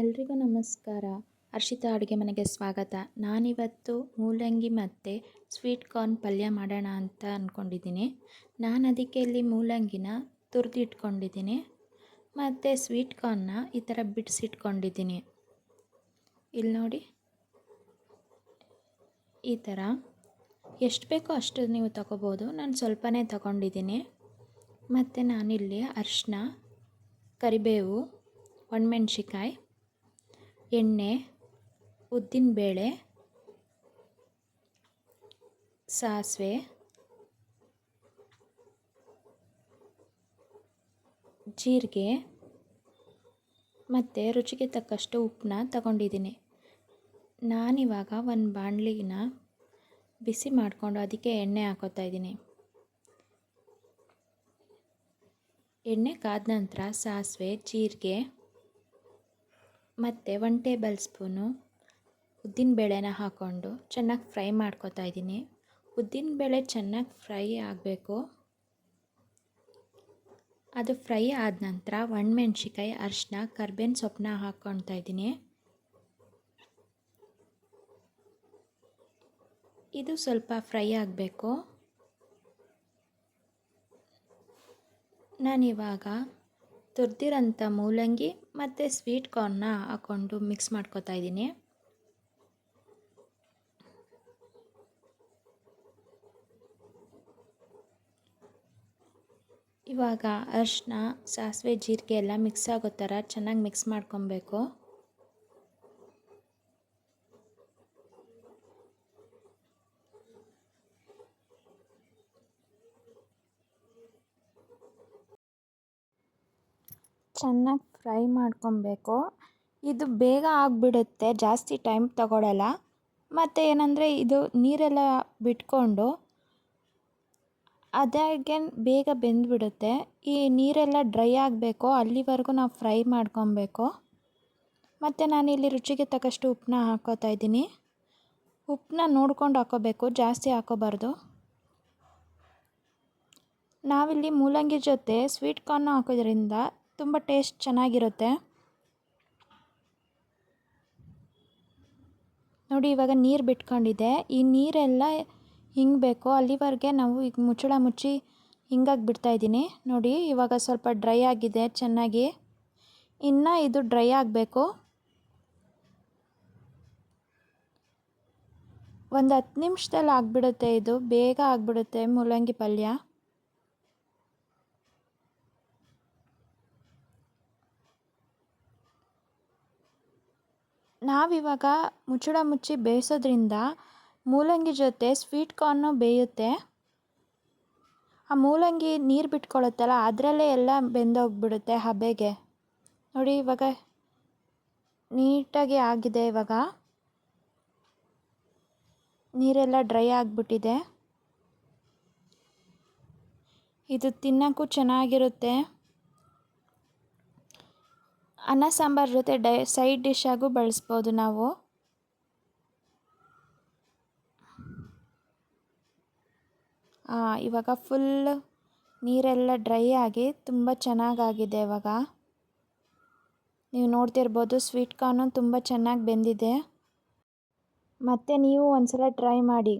ಎಲ್ರಿಗೂ ನಮಸ್ಕಾರ. ಹರ್ಷಿತಾ ಅಡುಗೆ ಮನೆಗೆ ಸ್ವಾಗತ. ನಾನಿವತ್ತು ಮೂಲಂಗಿ ಮತ್ತು ಸ್ವೀಟ್ ಕಾರ್ನ್ ಪಲ್ಯ ಮಾಡೋಣ ಅಂತ ಅಂದ್ಕೊಂಡಿದ್ದೀನಿ ನಾನು ಅದಕ್ಕೆ ಇಲ್ಲಿ ಮೂಲಂಗಿನ ತುರಿದಿಟ್ಕೊಂಡಿದ್ದೀನಿ. ಮತ್ತು ಸ್ವೀಟ್ ಕಾರ್ನ್ನ ಈ ಥರ ಬಿಡಿಸಿಟ್ಕೊಂಡಿದ್ದೀನಿ. ಇಲ್ಲಿ ನೋಡಿ. ಈ ಥರ. ಎಷ್ಟು ಬೇಕೋ ಅಷ್ಟು ನೀವು ತಗೋಬೋದು. ನಾನು ಸ್ವಲ್ಪನೇ ತಗೊಂಡಿದ್ದೀನಿ. ಮತ್ತು ನಾನಿಲ್ಲಿ ಅರಿಶಿನ, ಕರಿಬೇವು ಒಣಮೆಣ್ಸಿಕಾಯಿ ಎಣ್ಣೆ ಉದ್ದಿನಬೇಳೆ ಸಾಸಿವೆ, ಜೀರಿಗೆ ಮತ್ತು ರುಚಿಗೆ ತಕ್ಕಷ್ಟು ಉಪ್ಪನ್ನ ತಗೊಂಡಿದ್ದೀನಿ. ನಾನಿವಾಗ ಒಂದು ಬಾಣಲಿನ ಬಿಸಿ ಮಾಡಿಕೊಂಡು ಅದಕ್ಕೆ ಎಣ್ಣೆ ಹಾಕೋತಾ ಇದ್ದೀನಿ. ಎಣ್ಣೆ ಕಾದ ನಂತರ ಸಾಸಿವೆ, ಜೀರಿಗೆ ಮತ್ತು ಒನ್ ಟೇಬಲ್ ಸ್ಪೂನು ಉದ್ದಿನಬೇಳೆನ ಹಾಕ್ಕೊಂಡು ಚೆನ್ನಾಗಿ ಫ್ರೈ ಮಾಡ್ಕೊತಾ ಇದ್ದೀನಿ. ಉದ್ದಿನ ಬೇಳೆ ಚೆನ್ನಾಗಿ ಫ್ರೈ ಆಗಬೇಕು. ಅದು ಫ್ರೈ ಆದ ನಂತರ ಒಣಮೆಣ್ಸಿಕಾಯಿ ಅರಿಶಿನ ಕರ್ಬೇವಿನ ಸೊಪ್ಪನ್ನ ಹಾಕ್ಕೊಳ್ತಾ ಇದ್ದೀನಿ. ಇದು ಸ್ವಲ್ಪ ಫ್ರೈ ಆಗಬೇಕು. ನಾನಿವಾಗ ತುರಿದಿರೋಂಥ ಮೂಲಂಗಿ ಮತ್ತು ಸ್ವೀಟ್ ಕಾರ್ನ್ನ ಹಾಕ್ಕೊಂಡು ಮಿಕ್ಸ್ ಮಾಡ್ಕೊತಾ ಇದ್ದೀನಿ. ಇವಾಗ ಅರಿಶಿನ ಸಾಸಿವೆ, ಜೀರಿಗೆ ಎಲ್ಲ ಮಿಕ್ಸ್ ಆಗೋ ಥರ ಚೆನ್ನಾಗಿ ಮಿಕ್ಸ್ ಮಾಡ್ಕೊಬೇಕು. ಚೆನ್ನಾಗಿ ಫ್ರೈ ಮಾಡ್ಕೊಬೇಕು. ಇದು ಬೇಗ ಆಗಿಬಿಡುತ್ತೆ, ಜಾಸ್ತಿ ಟೈಮ್ ತಗೊಳಲ್ಲ. ಮತ್ತು ಏನಂದರೆ, ಇದು ನೀರೆಲ್ಲ ಬಿಟ್ಕೊಂಡು ಅದಾಗೆ ಬೇಗ ಬೆಂದುಬಿಡುತ್ತೆ. ಈ ನೀರೆಲ್ಲ ಡ್ರೈ ಆಗಬೇಕು, ಅಲ್ಲಿವರೆಗೂ ನಾವು ಫ್ರೈ ಮಾಡ್ಕೊಬೇಕು. ಮತ್ತು ನಾನಿಲ್ಲಿ ರುಚಿಗೆ ತಕ್ಕಷ್ಟು ಉಪ್ಪನ್ನ ಹಾಕೋತಾ ಇದ್ದೀನಿ. ಉಪ್ಪನ್ನ ನೋಡ್ಕೊಂಡು ಹಾಕೋಬೇಕು, ಜಾಸ್ತಿ ಹಾಕೋಬಾರ್ದು. ನಾವಿಲ್ಲಿ ಮೂಲಂಗಿ ಜೊತೆ ಸ್ವೀಟ್ ಕಾರ್ನ್ ಹಾಕೋದ್ರಿಂದ ತುಂಬ ಟೇಸ್ಟ್ ಚೆನ್ನಾಗಿರುತ್ತೆ. ನೋಡಿ, ಇವಾಗ ನೀರು ಬಿಟ್ಕೊಂಡಿದೆ. ಈ ನೀರೆಲ್ಲ ಹಿಂಗಬೇಕು ಅಲ್ಲಿವರೆಗೆ ನಾವು ಈಗ ಮುಚ್ಚಳ ಮುಚ್ಚಿ ಹಿಂಗಾಗಿ ಬಿಡ್ತಾಯಿದ್ದೀನಿ ನೋಡಿ, ಇವಾಗ ಸ್ವಲ್ಪ ಡ್ರೈ ಆಗಿದೆ ಚೆನ್ನಾಗಿ. ಇನ್ನು ಇದು ಡ್ರೈ ಆಗಬೇಕು. ಒಂದು ಹತ್ತು ನಿಮಿಷದಲ್ಲಿ ಆಗಿಬಿಡುತ್ತೆ ಇದು. ಬೇಗ ಆಗಿಬಿಡುತ್ತೆ ಮೂಲಂಗಿ ಪಲ್ಯ. ನಾವಿವಾಗ ಮುಚ್ಚಳ ಮುಚ್ಚಿ ಬೇಯಿಸೋದ್ರಿಂದ ಮೂಲಂಗಿ ಜೊತೆ ಸ್ವೀಟ್ ಕಾರ್ನು ಬೇಯುತ್ತೆ. ಆ ಮೂಲಂಗಿ ನೀರು ಬಿಟ್ಕೊಳ್ಳುತ್ತಲ್ಲ ಅದರಲ್ಲೇ ಎಲ್ಲ ಬೆಂದೋಗ್ಬಿಡುತ್ತೆ ಹಬೆಗೆ. ನೋಡಿ ಇವಾಗ ನೀಟಾಗಿ ಆಗಿದೆ ಇವಾಗ. ನೀರೆಲ್ಲ ಡ್ರೈ ಆಗಿಬಿಟ್ಟಿದೆ. ಇದು ತಿನ್ನೋಕ್ಕೂ ಚೆನ್ನಾಗಿರುತ್ತೆ. ಅನ್ನ, ಸಾಂಬಾರು ಜೊತೆ ಡೈ, ಸೈಡ್ ಡಿಶ್ಶಾಗೂ ಬಳಸ್ಬೋದು ನಾವು. ಇವಾಗ ಫುಲ್ ನೀರೆಲ್ಲ ಡ್ರೈ ಆಗಿ ತುಂಬ ಚೆನ್ನಾಗಾಗಿದೆ ಇವಾಗ. ನೀವು ನೋಡ್ತಿರ್ಬೋದು ಸ್ವೀಟ್ ಕಾರ್ನು ತುಂಬ ಚೆನ್ನಾಗಿ ಬೆಂದಿದೆ. ಮತ್ತು ನೀವು ಒಂದು ಸಲ ಟ್ರೈ ಮಾಡಿ.